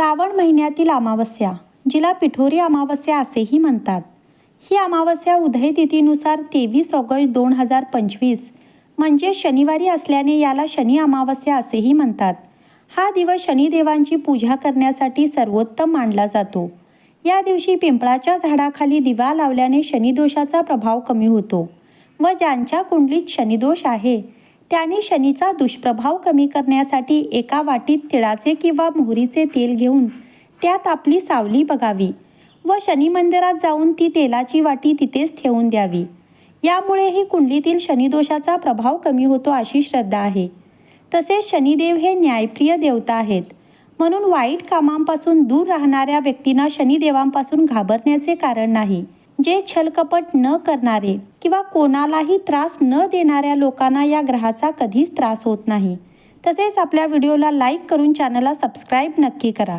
श्रावण महिन्यातील अमावस्या जिला पिठोरी अमावस्या असेही म्हणतात. ही अमावस्या उदय तिथीनुसार तेवीस ऑगस्ट दोन हजार पंचवीस म्हणजे शनिवारी असल्याने याला शनी अमावस्या असेही म्हणतात. हा दिवस शनिदेवांची पूजा करण्यासाठी सर्वोत्तम मानला जातो. या दिवशी पिंपळाच्या झाडाखाली दिवा लावल्याने शनिदोषाचा प्रभाव कमी होतो व ज्यांच्या कुंडलीत शनिदोष आहे त्याने शनीचा दुष्प्रभाव कमी करण्यासाठी एका वाटीत तिळाचे किंवा मोहरीचे तेल घेऊन त्यात आपली सावली बघावी व शनी मंदिरात जाऊन ती तेलाची वाटी तिथेच ठेवून द्यावी. यामुळेही कुंडलीतील शनिदोषाचा प्रभाव कमी होतो अशी श्रद्धा आहे. तसेच शनिदेव हे न्यायप्रिय देवता आहेत. म्हणून वाईट कामांपासून दूर राहणाऱ्या व्यक्तींना शनिदेवांपासून घाबरण्याचे कारण नाही. जे छलकपट न करणारे किंवा कोणालाही त्रास न देणाऱ्या लोकांना या ग्रहाचा कधीच त्रास होत नाही. तसेच आपल्या व्हिडिओला लाईक करून चॅनलला सबस्क्राईब नक्की करा.